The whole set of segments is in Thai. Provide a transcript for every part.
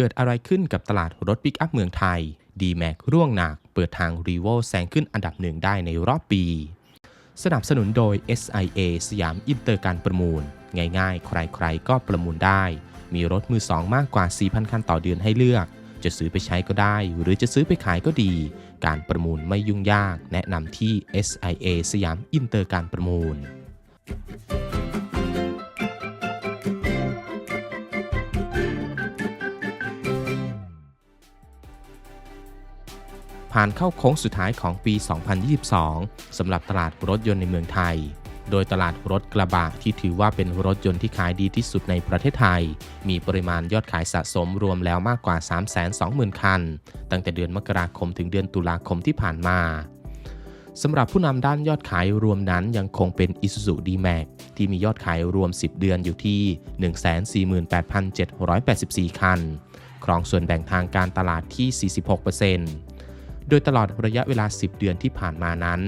เกิดอะไรขึ้นกับตลาดรถปิกอัพเมืองไทยดีแม็กร่วงหนัก เปิดทางรีโวแซงขึ้นอันดับหนึ่งได้ในรอบปี สนับสนุนโดย SIA สยามอินเตอร์การประมูล ง่ายๆ ใครๆ ก็ประมูลได้ มีรถมือสองมากกว่า 4,000 คันต่อเดือนให้เลือก จะซื้อไปใช้ก็ได้ หรือจะซื้อไปขายก็ดี การประมูลไม่ยุ่งยาก แนะนำที่ SIA สยามอินเตอร์การประมูล ผ่านเข้าโค้งสุดท้ายของปี 2022 สำหรับตลาดรถยนต์ในเมืองไทย โดยตลาดรถกระบะที่ถือว่าเป็นรถยนต์ที่ขายดีที่สุดในประเทศไทย มีปริมาณยอดขายสะสมรวมแล้วมากกว่า 320,000 คัน ตั้งแต่เดือนมกราคมถึงเดือนตุลาคมที่ผ่านมาสำหรับผู้นำด้านยอดขายรวมนั้นยังคงเป็น Isuzu D-Max ที่มียอดขายรวม 10 เดือนอยู่ที่ 148,784 คัน ครองส่วนแบ่งทางการตลาดที่ 46% โดยตลอดระยะเวลา 10 เดือนที่ผ่านมานั้น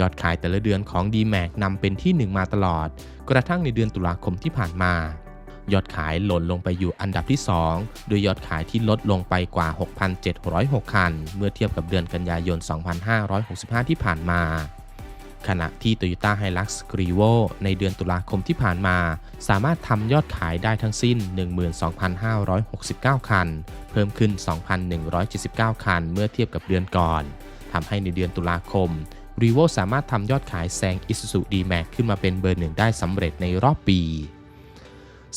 ยอดขายแต่ละเดือนของ d m a c นำเป็นที่ 1 มาตลอด กระทั่งในเดือนตุลาคมที่ผ่านมา ยอดขายหล่นลงไปอยู่อันดับที่ 2 โดยยอดขายที่ลดลงไปกว่า 6,706 คัน เมื่อเทียบกับเดือนกันยายน 2565 ที่ผ่านมา ขณะที่ Toyota Hilux g r e v o ในเดือนตุลาคมที่ผ่านมา สามารถทำยอดขายได้ทั้งสิ้น 12,569 คัน เพิ่มขึ้น 2,179 คันเมื่อเทียบกับเดือนก่อนทำให้ในเดือนตุลาคม r e v o สามารถทำยอดขายแซง Isuzu D-Max ขึ้นมาเป็นเบอร์หนึ่งได้สำเร็จในรอบปี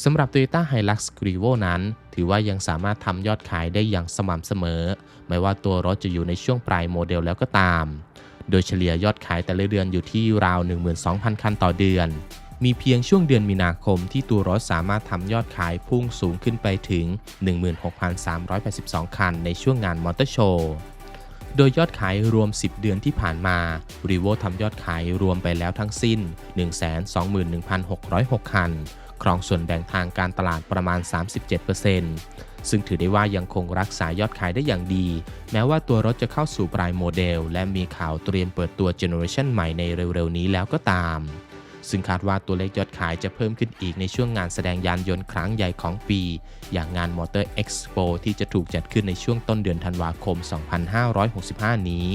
สำหรับ Toyota Hilux g r e v o นั้น ถือว่ายังสามารถทำยอดขายได้อย่างสม่ำเสมอ ไม่ว่าตัวรถจะอยู่ในช่วงปลายโมเดลแล้วก็ตาม โดยเฉลี่ยยอดขายแต่ละเดือนอยู่ที่ราว 12,000 คันต่อเดือน มีเพียงช่วงเดือนมีนาคมที่ตัวรถสามารถทำยอดขายพุ่งสูงขึ้นไปถึง 16,382 คันในช่วงงานมอเตอร์โชว์โดยยอดขายรวม 10 เดือนที่ผ่านมา r e v o ทำยอดขายรวมไปแล้วทั้งสิ้น 121,606 คัน ครองส่วนแบ่งทางการตลาดประมาณ 37%ซึ่งถือได้ว่ายังคงรักษายอดขายได้อย่างดี แม้ว่าตัวรถจะเข้าสู่ปลายโมเดล และมีข่าวเตรียมเปิดตัวเจเนอเรชันใหม่ในเร็วๆ นี้แล้วก็ตาม ซึ่งคาดว่าตัวเลขยอดขายจะเพิ่มขึ้นอีกในช่วงงานแสดงยานยนต์ครั้งใหญ่ของปี อย่างงาน Motor Expo ที่จะถูกจัดขึ้นในช่วงต้นเดือนธันวาคม 2565 นี้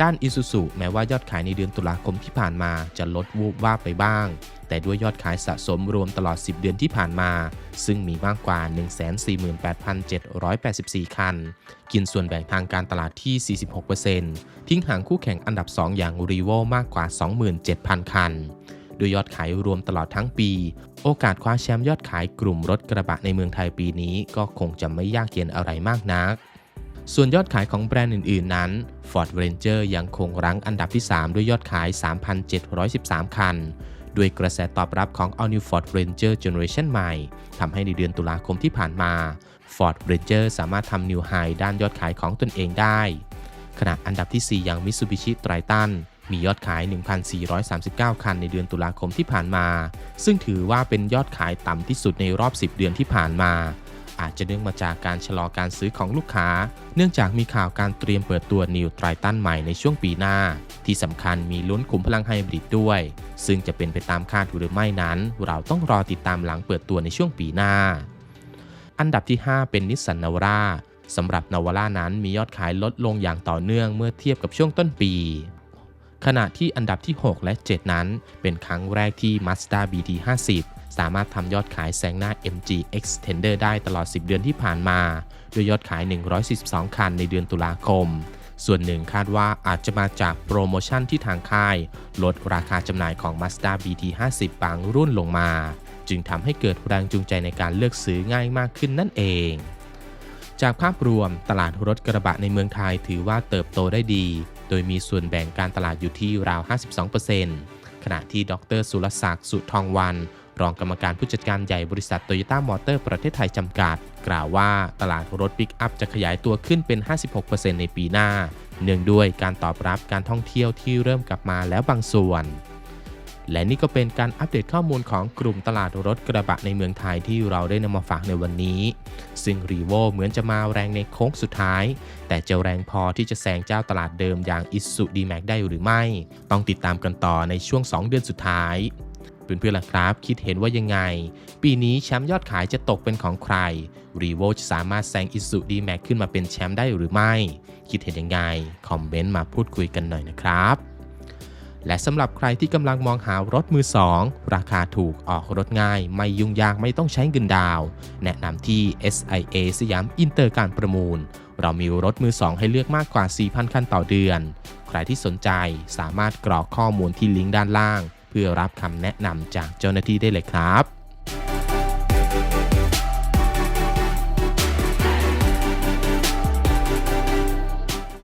ด้าน Isuzu แม้ว่ายอดขายในเดือนตุลาคมที่ผ่านมาจะลดวูบว่าบไปบ้าง แต่ด้วยยอดขายสะสมรวมตลอด 10 เดือนที่ผ่านมา ซึ่งมีมากกว่า 148,784 คัน กินส่วนแบ่งทางการตลาดที่ 46%ทิ้งห่างคู่แข่งอันดับ 2 อย่าง r e v o มากกว่า 27,000 คันโดยยอดขายรวมตลอดทั้งปี โอกาสคว้าแชมป์ยอดขายกลุ่มรถกระบะในเมืองไทยปีนี้ก็คงจะไม่ยากเย็นอะไรมากนัก ส่วนยอดขายของแบรนด์อื่นๆนั้น Ford Ranger ยังคงรั้งอันดับที่ 3 ด้วยยอดขาย 3,713 คัน ด้วยกระแสตอบรับของ All New Ford Ranger Generation ใหม่ทำให้ในเดือนตุลาคมที่ผ่านมา Ford Ranger สามารถทำนิวไฮด้านยอดขายของตนเองได้ ขณะอันดับที่ 4 อย่าง Mitsubishi Triton มียอดขาย 1,439 คันในเดือนตุลาคมที่ผ่านมา ซึ่งถือว่าเป็นยอดขายต่ำที่สุดในรอบ 10 เดือนที่ผ่านมา อาจจะเนื่องมาจากการชะลอการซื้อของลูกค้า เนื่องจากมีข่าวการเตรียมเปิดตัว New Triton ใหม่ในช่วงปีหน้า ที่สำคัญมีลุ้นขุมพลังไฮบริดด้วย ซึ่งจะเป็นไปตามคาดหรือไม่นั้น เราต้องรอติดตามหลังเปิดตัวในช่วงปีหน้า อันดับที่ 5 เป็นนิสสันนาวาร่าสำหรับนาวาร่านั้นมียอดขายลดลงอย่างต่อเนื่องเมื่อเทียบกับช่วงต้นปี ขณะที่อันดับที่ 6 และ 7 นั้น เป็นครั้งแรกที่ Mazda BT50 สามารถทำยอดขายแซงหน้า MG Extender ได้ตลอด 10 เดือนที่ผ่านมา โดยยอดขาย 142 คันในเดือนตุลาคม ส่วนหนึ่งคาดว่าอาจจะมาจากโปรโมชั่นที่ทางค่าย ลดราคาจำหน่ายของ Mazda BT50 บางรุ่นลงมา จึงทำให้เกิดแรงจูงใจในการเลือกซื้อง่ายมากขึ้นนั่นเองจากภาพรวมตลาดรถกระบะในเมืองไทยถือว่าเติบโตได้ดี โดยมีส่วนแบ่งการตลาดอยู่ที่ราว 52%ขณะที่ดร สุรศักดิ์ สุทองวัน รองกรรมการผู้จัดการใหญ่บริษัทโตโยต้ามอเตอร์ประเทศไทยจำกัด กล่าวว่าตลาดรถปิกอัพจะขยายตัวขึ้นเป็น 56%ในปีหน้า เนื่องด้วยการตอบรับการท่องเที่ยวที่เริ่มกลับมาแล้วบางส่วน และนี่ก็เป็นการอัปเดตข้อมูลของกลุ่มตลาดรถกระบะในเมืองไทยที่เราได้นำมาฝากในวันนี้ ซึ่งรีโวเหมือนจะมาแรงในโค้งสุดท้าย แต่จะแรงพอที่จะแซงเจ้าตลาดเดิมอย่าง i s u d m a x ได้หรือไม่ ต้องติดตามกันต่อในช่วง 2 เดือนสุดท้าย เพื่อนๆล่ะครับ คิดเห็นว่ายังไง ปีนี้แชมป์ยอดขายจะตกเป็นของใครรีโวจะสามารถแซงอิสุดีแม็กขึ้นมาเป็นแชมป์ได้หรือไม่ คิดเห็นยังไง คอมเมนต์มาพูดคุยกันหน่อยนะครับและสำหรับใครที่กำลังมองหารถมือ 2 ราคาถูกออกรถง่าย ไม่ยุ่งยากไม่ต้องใช้เงินดาว แนะนำที่ SIA สยามอินเตอร์การประมูล เรามีรถมือ 2 ให้เลือกมากกว่า 4,000 คันต่อเดือน ใครที่สนใจสามารถกรอกข้อมูลที่ลิงก์ด้านล่าง เพื่อรับคำแนะนำจากเจ้าหน้าที่ได้เลยครับ